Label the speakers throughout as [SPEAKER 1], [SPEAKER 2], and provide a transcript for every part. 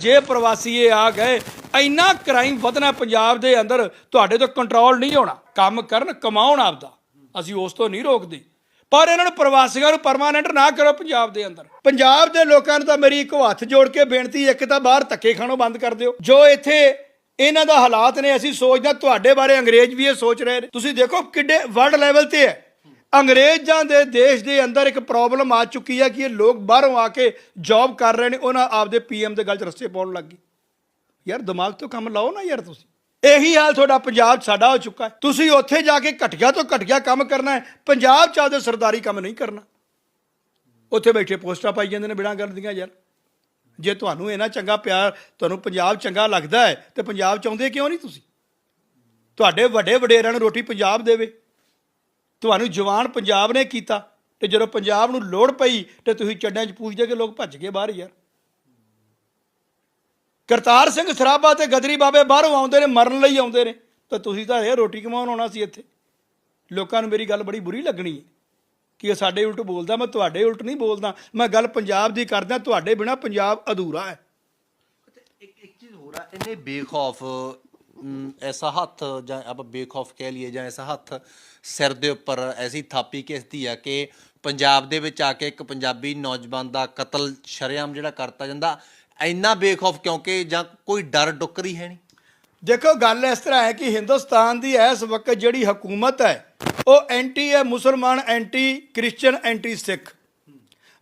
[SPEAKER 1] ਜੇ ਪ੍ਰਵਾਸੀ ਇਹ ਆ ਗਏ, ਇੰਨਾ ਕ੍ਰਾਈਮ ਵਧਣਾ ਪੰਜਾਬ ਦੇ ਅੰਦਰ, ਤੁਹਾਡੇ ਤੋਂ ਕੰਟਰੋਲ ਨਹੀਂ ਹੋਣਾ। ਕੰਮ ਕਰਨ, ਕਮਾਉਣ ਆਪਦਾ। ਅਸੀਂ ਉਸ ਤੋਂ ਨਹੀਂ ਰੋਕਦੇ। ਪਰ ਇਹਨਾਂ ਨੂੰ ਪ੍ਰਵਾਸੀਆਂ ਨੂੰ ਪਰਮਾਨੈਂਟ ਨਾ ਕਰੋ ਪੰਜਾਬ ਦੇ ਅੰਦਰ। ਪੰਜਾਬ ਦੇ ਲੋਕਾਂ ਨੂੰ ਤਾਂ ਮੇਰੀ ਇੱਕੋ ਹੱਥ ਜੋੜ ਕੇ ਬੇਨਤੀ ਇੱਕ ਤਾਂ ਬਾਹਰ ਧੱਕੇ ਖਾਣੋਂ ਬੰਦ ਕਰ ਦਿਓ। ਜੋ ਇੱਥੇ ਇਹਨਾਂ ਦਾ ਹਾਲਾਤ ਨੇ, ਅਸੀਂ ਸੋਚਦਾ ਤੁਹਾਡੇ ਬਾਰੇ ਅੰਗਰੇਜ਼ ਵੀ ਇਹ ਸੋਚ ਰਹੇ ਨੇ। ਤੁਸੀਂ ਦੇਖੋ ਕਿੱਡੇ ਵਰਲਡ ਲੈਵਲ ਤੇ ਹੈ। ਅੰਗਰੇਜ਼ਾਂ ਦੇ ਦੇਸ਼ ਦੇ ਅੰਦਰ ਇੱਕ ਪ੍ਰੋਬਲਮ ਆ ਚੁੱਕੀ ਹੈ ਕਿ ਇਹ ਲੋਕ ਬਾਹਰੋਂ ਆ ਕੇ ਜੌਬ ਕਰ ਰਹੇ ਨੇ, ਉਹਨਾਂ ਆਪਦੇ ਪੀਐਮ ਦੇ ਗੱਲ 'ਚ ਰਸਤੇ ਪਾਉਣ ਲੱਗ ਗਏ। ਯਾਰ ਦਿਮਾਗ ਤੋਂ ਕੰਮ ਲਾਓ ਨਾ ਯਾਰ ਤੁਸੀਂ। ਇਹੀ ਹਾਲ ਤੁਹਾਡਾ ਪੰਜਾਬ ਸਾਡਾ ਹੋ ਚੁੱਕਾ ਹੈ। ਤੁਸੀਂ ਉੱਥੇ ਜਾ ਕੇ ਘਟੀਆ ਤੋਂ ਘਟੀਆ ਕੰਮ ਕਰਨਾ ਹੈ। ਪੰਜਾਬ 'ਚ ਆਪਦੇ ਸਰਦਾਰੀ ਕੰਮ ਨਹੀਂ ਕਰਨਾ। ਉੱਥੇ ਬੈਠੇ ਪੋਸਟਾਂ ਪਾਈ ਜਾਂਦੇ ਨੇ ਬਿਨਾਂ ਗੱਲ ਦੀਆਂ ਯਾਰ। ਜੇ ਤੁਹਾਨੂੰ ਇਹਨਾਂ ਚੰਗਾ ਪਿਆਰ, ਤੁਹਾਨੂੰ ਪੰਜਾਬ ਚੰਗਾ ਲੱਗਦਾ ਹੈ, ਤੇ ਪੰਜਾਬ ਚਾਹੁੰਦੇ ਕਿਉਂ ਨਹੀਂ ਤੁਸੀਂ? ਤੁਹਾਡੇ ਵੱਡੇ ਵਡੇਰਿਆਂ ਨੂੰ ਰੋਟੀ ਪੰਜਾਬ ਦੇਵੇ। ਤੁਹਾਨੂੰ ਜਵਾਨ ਪੰਜਾਬ ਨੇ ਕੀਤਾ ਤੇ ਜਦੋਂ ਪੰਜਾਬ ਨੂੰ ਲੋੜ ਪਈ ਤੇ ਤੁਸੀਂ ਚੱਡਿਆਂ 'ਚ ਪੂਜਦੇ ਕਿ ਲੋਕ ਭੱਜ ਗਏ ਬਾਹਰ ਯਾਰ। ਕਰਤਾਰ ਸਿੰਘ ਸਰਾਭਾ ਤੇ ਗਦਰੀ ਬਾਬੇ ਬਾਹਰੋਂ ਆਉਂਦੇ ਨੇ, ਮਰਨ ਲਈ ਆਉਂਦੇ ਨੇ। ਤਾਂ ਤੁਸੀਂ ਤਾਂ ਇਹ ਰੋਟੀ ਕਮਾਉਣ ਆਉਣਾ ਸੀ ਇੱਥੇ। ਲੋਕਾਂ ਨੂੰ ਮੇਰੀ ਗੱਲ ਬੜੀ ਬੁਰੀ ਲੱਗਣੀ ਹੈ ਕਿ ਇਹ ਸਾਡੇ ਉਲਟ ਬੋਲਦਾ, ਮੈਂ ਤੁਹਾਡੇ ਉਲਟ ਨਹੀਂ ਬੋਲਦਾ। ਮੈਂ ਗੱਲ ਪੰਜਾਬ ਦੀ ਕਰਦਾ, ਤੁਹਾਡੇ ਬਿਨਾ ਪੰਜਾਬ ਅਧੂਰਾ ਹੈ।
[SPEAKER 2] ਇੱਕ ਚੀਜ਼ ਹੋ ਰਹਾ ਇਹਨੇ ਬੇਖੌਫ ਐਸਾ ਹੱਥ ਜਾਂ ਆਪਾਂ ਬੇਖੌਫ ਕਹਿ ਲਈਏ ਜਾਂ ਐਸਾ ਹੱਥ ਸਿਰ ਦੇ ਉੱਪਰ ਐਸੀ ਥਾਪੀ ਕਿਸਦੀ ਆ ਕਿ ਪੰਜਾਬ ਦੇ ਵਿੱਚ ਆ ਕੇ ਇੱਕ ਪੰਜਾਬੀ ਨੌਜਵਾਨ ਦਾ ਕਤਲ ਸ਼ਰੇਆਮ ਜਿਹੜਾ ਕਰਤਾ ਜਾਂਦਾ, ਇੰਨਾ ਬੇਖੌਫ ਕਿਉਂਕਿ ਜਾਂ ਕੋਈ ਡਰ ਡੁੱਕਰੀ ਹੈ ਨਹੀਂ?
[SPEAKER 1] ਦੇਖੋ, ਗੱਲ ਇਸ ਤਰ੍ਹਾਂ ਹੈ ਕਿ ਹਿੰਦੁਸਤਾਨ ਦੀ ਇਸ ਵਕਤ ਜਿਹੜੀ ਹਕੂਮਤ ਹੈ, ਉਹ ਐਂਟੀ ਹੈ ਮੁਸਲਮਾਨ, ਐਂਟੀ ਕ੍ਰਿਸਚੀਅਨ ਐਂਟੀ ਸਿੱਖ।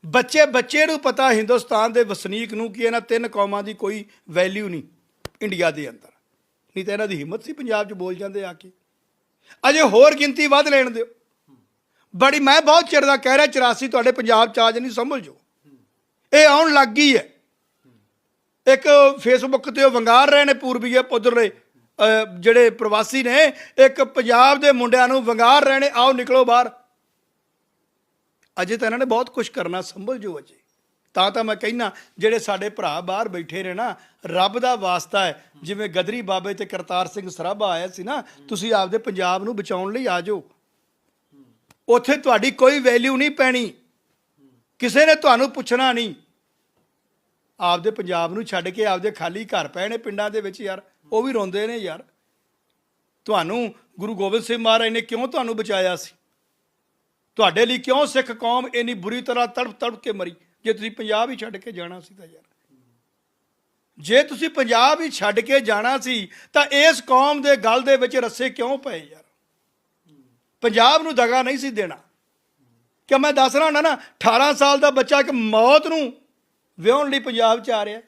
[SPEAKER 1] ਬੱਚੇ ਬੱਚੇ ਨੂੰ ਪਤਾ ਹਿੰਦੁਸਤਾਨ ਦੇ ਵਸਨੀਕ ਨੂੰ ਕਿ ਇਹਨਾਂ ਤਿੰਨ ਕੌਮਾਂ ਦੀ ਕੋਈ ਵੈਲਿਊ ਨਹੀਂ ਇੰਡੀਆ ਦੇ ਅੰਦਰ। ਨਹੀਂ ਤਾਂ ਇਹਨਾਂ ਦੀ ਹਿੰਮਤ ਸੀ ਪੰਜਾਬ 'ਚ ਬੋਲ ਜਾਂਦੇ ਆ ਕੇ। ਅਜੇ ਹੋਰ ਗਿਣਤੀ ਵੱਧ ਲੈਣ ਦਿਓ। ਬੜੀ ਮੈਂ ਬਹੁਤ ਚਿਰ ਦਾ ਕਹਿ ਰਿਹਾ 84 ਤੁਹਾਡੇ ਪੰਜਾਬ 'ਚ ਆਜ ਨਹੀਂ ਸੰਭਲ ਜੋ। ਇਹ ਆਉਣ ਲੱਗ ਗਈ ਹੈ। ਇੱਕ ਫੇਸਬੁੱਕ ਤੇ ਉਹ ਵੰਗਾਰ ਰਹੇ ਨੇ ਪੂਰਬੀਏ ਪੁੱਧਰੇ ਜਿਹੜੇ ਪ੍ਰਵਾਸੀ ਨੇ, ਇੱਕ ਪੰਜਾਬ ਦੇ ਮੁੰਡਿਆਂ ਨੂੰ ਵੰਗਾਰ ਰਹੇ ਨੇ, ਆਓ ਨਿਕਲੋ ਬਾਹਰ। ਅਜੇ ਤਾਂ ਇਹਨਾਂ ਨੇ ਬਹੁਤ ਕੁਝ ਕਰਨਾ ਸੰਭਲ ਜੋ ਅਜੇ। ਤਾਂ ਤਾਂ ਮੈਂ ਕਹਿਣਾ ਜਿਹੜੇ ਸਾਡੇ ਭਰਾ ਬਾਹਰ ਬੈਠੇ ਨੇ ਨਾ, ਰੱਬ ਦਾ ਵਾਸਤਾ ਹੈ। ਜਿਵੇਂ ਗਦਰੀ ਬਾਬੇ ਤੇ ਕਰਤਾਰ ਸਿੰਘ ਸਰਾਭਾ ਆਇਆ ਸੀ ਨਾ, ਤੁਸੀਂ ਆਪਦੇ ਪੰਜਾਬ ਨੂੰ ਬਚਾਉਣ ਲਈ ਆ ਜਾਓ। ਉੱਥੇ ਤੁਹਾਡੀ ਕੋਈ ਵੈਲਿਊ ਨਹੀਂ ਪੈਣੀ। ਕਿਸੇ ਨੇ ਤੁਹਾਨੂੰ ਪੁੱਛਣਾ ਨਹੀਂ। ਆਪਦੇ ਪੰਜਾਬ ਨੂੰ ਛੱਡ ਕੇ ਆਪਦੇ ਖਾਲੀ ਘਰ ਪਏ ਨੇ ਪਿੰਡਾਂ ਦੇ ਵਿੱਚ ਯਾਰ, ਉਹ ਵੀ ਰੋਂਦੇ ਨੇ ਯਾਰ। ਤੁਹਾਨੂੰ ਗੁਰੂ ਗੋਬਿੰਦ ਸਿੰਘ ਮਹਾਰਾਜ ਨੇ ਕਿਉਂ ਤੁਹਾਨੂੰ ਬਚਾਇਆ ਸੀ? ਤੁਹਾਡੇ ਲਈ ਕਿਉਂ ਸਿੱਖ ਕੌਮ ਇੰਨੀ ਬੁਰੀ ਤਰ੍ਹਾਂ ਤੜਪ ਤੜਪ ਕੇ ਮਰੀ? ਜੇ ਤੁਸੀਂ ਪੰਜਾਬ ਹੀ ਛੱਡ ਕੇ ਜਾਣਾ ਸੀ ਤਾਂ ਯਾਰ। ਜੇ ਤੁਸੀਂ ਪੰਜਾਬ ਹੀ ਛੱਡ ਕੇ ਜਾਣਾ ਸੀ ਤਾਂ ਇਸ ਕੌਮ ਦੇ ਗੱਲ ਦੇ ਵਿੱਚ ਰੱਸੇ ਕਿਉਂ ਪਏ ਯਾਰ? ਪੰਜਾਬ ਨੂੰ ਦਗਾ ਨਹੀਂ ਸੀ ਦੇਣਾ। ਕਿ ਮੈਂ ਦੱਸ ਰਹਾ ਹੁੰਦਾ ਨਾ 18 ਸਾਲ ਦਾ ਬੱਚਾ ਇੱਕ ਮੌਤ ਨੂੰ ਵਿਆਹਣ ਲਈ ਪੰਜਾਬ ਚ ਆ ਰਿਹਾ।